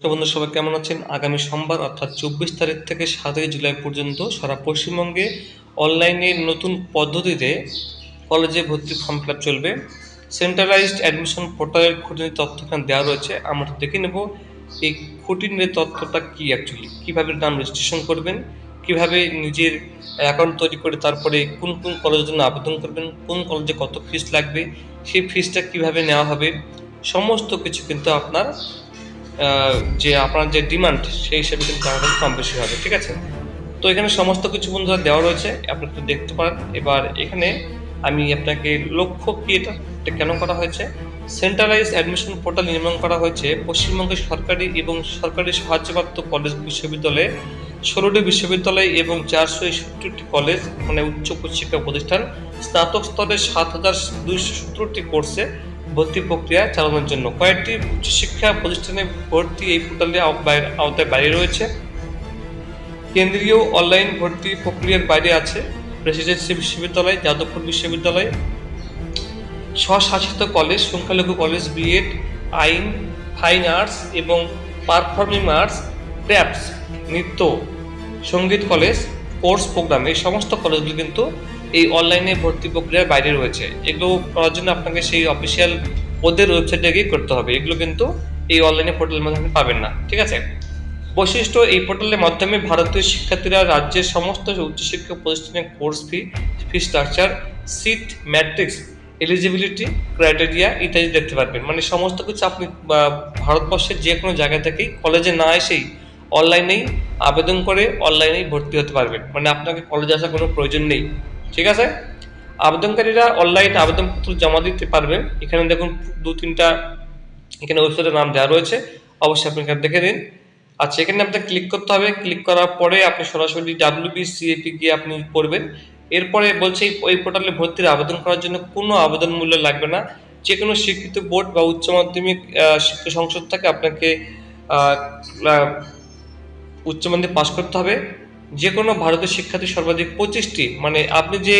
তো বন্ধু, সবাই কেমন আছেন? আগামী সোমবার, অর্থাৎ চব্বিশ তারিখ থেকে সাতই জুলাই পর্যন্ত সারা পশ্চিমবঙ্গে অনলাইনে নতুন পদ্ধতিতে কলেজে ভর্তি ফর্ম ফিল চলবে। সেন্ট্রালাইজড অ্যাডমিশন পোর্টালের খুঁটিনাটি তথ্য এখানে দেওয়া রয়েছে। আমরা দেখে নেব এই খুঁটিনাটি তথ্যটা কী অ্যাকচুয়ালি কীভাবে নাম রেজিস্ট্রেশন করবেন? কীভাবে নিজের অ্যাকাউন্ট তৈরি করে তারপরে কোন কোন কলেজের জন্য আবেদন করবেন? কোন কলেজে কত ফিস লাগবে? সেই ফিসটা কীভাবে নেওয়া হবে? সমস্ত কিছু কিন্তু আপনার যে আপনার যে ডিমান্ড সেই হিসেবে কিন্তু আমাদের কম বেশি হবে, ঠিক আছে? তো এখানে সমস্ত কিছু বন্ধুরা দেওয়া রয়েছে, আপনি একটু দেখতে পারেন। এবার এখানে আমি আপনাকে লক্ষ্য কি এটা কেন করা হয়েছে? সেন্ট্রালাইজ অ্যাডমিশন পোর্টাল নির্মাণ করা হয়েছে পশ্চিমবঙ্গের সরকারি এবং সরকারি সাহায্যপ্রাপ্ত কলেজ বিশ্ববিদ্যালয়ে, ষোলোটি বিশ্ববিদ্যালয় এবং চারশো একষট্টিটি কলেজ মানে উচ্চ শিক্ষা প্রতিষ্ঠান, স্নাতক স্তরে সাত হাজার দুইশো সতেরোটি কোর্সে ভর্তি প্রক্রিয়া চালানোর জন্য। কয়েকটি উচ্চশিক্ষা প্রতিষ্ঠানে ভর্তি এই পোর্টালে আওতায় বাইরে রয়েছে। কেন্দ্রীয় অনলাইন ভর্তি প্রক্রিয়ার বাইরে আছে প্রেসিডেন্সি বিশ্ববিদ্যালয়, যাদবপুর বিশ্ববিদ্যালয়। স্বশাসিত কলেজ, সংখ্যালঘু কলেজ, বিএড, আইন, ফাইন আর্টস এবং পারফর্মিং আর্টস, ক্র্যাফটস, নৃত্য, সংগীত কলেজ, কোর্স প্রোগ্রাম এই সমস্ত কলেজগুলো কিন্তু এই অনলাইনে ভর্তি প্রক্রিয়ার বাইরে রয়েছে। এগুলো করার জন্য আপনাকে সেই অফিসিয়াল ওদের ওয়েবসাইটে গিয়ে করতে হবে। এগুলো কিন্তু এই অনলাইনে পোর্টালের মাধ্যমে পাবেন না। ঠিক আছে? বৈশিষ্ট্য, এই পোর্টালের মাধ্যমে ভারতীয় শিক্ষার্থীরা রাজ্যের সমস্ত উচ্চশিক্ষা প্রতিষ্ঠানের course fee fee structure seat matrix eligibility criteria ইত্যাদি দেখতে পারবেন। মানে সমস্ত কিছু আপনি ভারতবর্ষের যে কোনো জায়গা থেকেই কলেজে না এসেই অনলাইনেই আবেদন করে অনলাইনেই ভর্তি হতে পারবেন। মানে আপনাকে কলেজে আসার কোনো প্রয়োজন নেই। ঠিক আছে? আবেদনকারীরা অনলাইনে আবেদনপত্র জমা দিতে পারবেন এখানে দেখুন দু, তিনটা এখানে ওয়েবসাইটের নাম দেওয়া রয়েছে। অবশ্যই আপনি এখানে দেখে দিন আচ্ছা এখানে আপনাকে ক্লিক করতে হবে। ক্লিক করার পরে আপনি সরাসরি ডাব্লিউবি সিএপি গিয়ে আপনি করবেন এরপরে বলছে ওই পোর্টালে ভর্তির আবেদন করার জন্য কোনো আবেদন মূল্য লাগবে না। যে কোনো স্বীকৃত বোর্ড বা উচ্চ মাধ্যমিক শিক্ষা সংসদ থেকে আপনাকে উচ্চ মাধ্যমিক পাশ করতে হবে। যে কোনো ভারতের শিক্ষার্থী সর্বাধিক পঁচিশটি মানে আপনি যে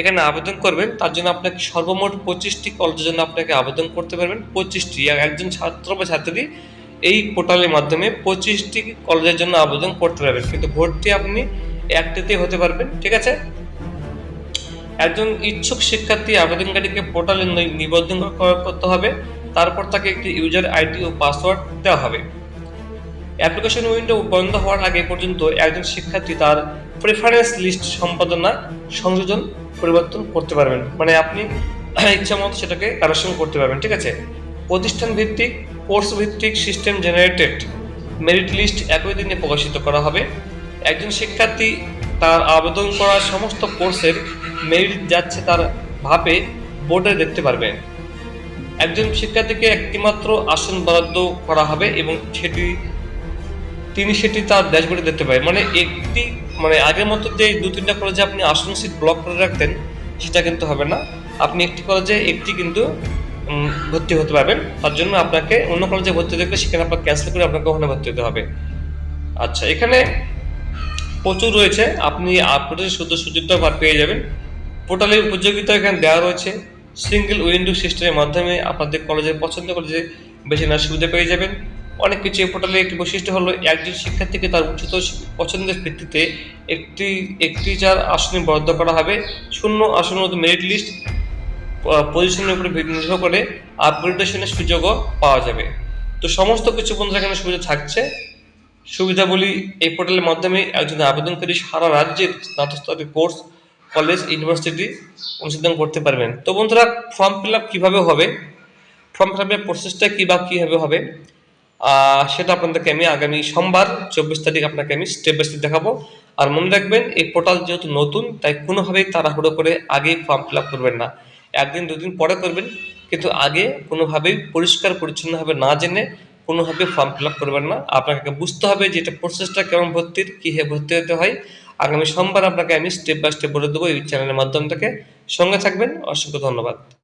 এখানে আবেদন করবেন, তার জন্য আপনাকে সর্বমোট পঁচিশটি কলেজের জন্য আপনাকে আবেদন করতে পারবেন, পঁচিশটি। একজন ছাত্র বা ছাত্রী এই পোর্টালের মাধ্যমে পঁচিশটি কলেজের জন্য আবেদন করতে পারবেন। কিন্তু ভর্তি আপনি একটিতেই হতে পারবেন, ঠিক আছে? একজন ইচ্ছুক শিক্ষার্থী আবেদনকারীকে পোর্টালে নিবন্ধন করতে হবে, তারপর তাকে একটি ইউজার আইডি ও পাসওয়ার্ড দেওয়া হবে। অ্যাপ্লিকেশন উইন্ডো বন্ধ হওয়ার আগে পর্যন্ত একজন শিক্ষার্থী তার প্রেফারেন্স লিস্ট সম্পাদনা সংযোজন, পরিবর্তন করতে পারবেন। মানে আপনি ইচ্ছা মতো সেটাকে কারেকশন করতে পারবেন, ঠিক আছে? প্রতিষ্ঠান ভিত্তিক কোর্স ভিত্তিক সিস্টেম জেনারেটেড মেরিট লিস্ট একই দিনে প্রকাশিত করা হবে। একজন শিক্ষার্থী তার আবেদন করা সমস্ত কোর্সের মেরিট যাচ্ছে তার ভাবে বোর্ডে দেখতে পারবেন একজন শিক্ষার্থীকে একটিমাত্র আসন বরাদ্দ করা হবে এবং সেটি তিনি সেটি তার ড্যাশবোর্ডে দেখতে পাবেন মানে একটি মানে আগের মতো যে দু, তিনটা কলেজে আপনি আসন সিট ব্লক করে রাখতেন, সেটা কিন্তু হবে না। আপনি একটি কলেজে একটি কিন্তু ভর্তি হতে পারবেন। তার জন্য আপনাকে অন্য কলেজে ভর্তি দেখলে সেখানে আপনার ক্যান্সেল করে আপনাকে ওখানে ভর্তি হতে হবে। আচ্ছা এখানে প্রচুর রয়েছে। আপনি আপনাদের সুযোগ সুযোগটা পার পেয়ে যাবেন। পোর্টালের উপযোগিতা এখানে দেওয়া রয়েছে। সিঙ্গেল উইন্ডো সিস্টেমের মাধ্যমে আপনাদের কলেজের পছন্দ কলেজে বেছে নেওয়ার সুবিধা পেয়ে যাবেন। অনেক কিছু এই পোর্টালে একটি বৈশিষ্ট্য হলো, একজন শিক্ষার্থীকে তার উচ্চতর শি- পছন্দের ভিত্তিতে একটি একটি চার আসনে বরাদ্দ করা হবে। শূন্য আসন মেরিট লিস্ট পজিশনের উপরে নির্ভর করে আপগ্রেডেশনের সুযোগও পাওয়া যাবে। তো সমস্ত কিছু বন্ধুরা এখানে সুবিধা থাকছে। সুবিধাবলী এই পোর্টালের মাধ্যমে একজন আবেদনকারী সারা রাজ্যের স্নাতক স্তরের কোর্স কলেজ ইউনিভার্সিটি অনুসন্ধান করতে পারবেন। তো বন্ধুরা ফর্ম ফিল আপ কীভাবে হবে? ফর্ম ফিল আপের প্রসেসটা কী বা কীভাবে হবে? সেটা আপনাদেরকে আমি আগামী সোমবার, চব্বিশ তারিখ আপনাকে আমি স্টেপ বাই স্টেপ দেখাবো। আর মনে রাখবেন, এই পোর্টাল যেহেতু নতুন, তাই কোনোভাবেই তাড়াহুড়ো করে আগেই ফর্ম ফিল আপ করবেন না। একদিন, দুদিন পরে করবেন, কিন্তু আগে কোনোভাবেই পরিষ্কার, পরিচ্ছন্নভাবে না জেনে কোনোভাবে ফর্ম ফিল আপ করবেন না। আপনাকে বুঝতে হবে যে এটা প্রসেসটা কেমন ভর্তির কীভাবে ভর্তি হতে হয়। আগামী সোমবার আপনাকে আমি স্টেপ বাই স্টেপ বলে দেবো এই চ্যানেলের মাধ্যম থেকে। সঙ্গে থাকবেন, অসংখ্য ধন্যবাদ।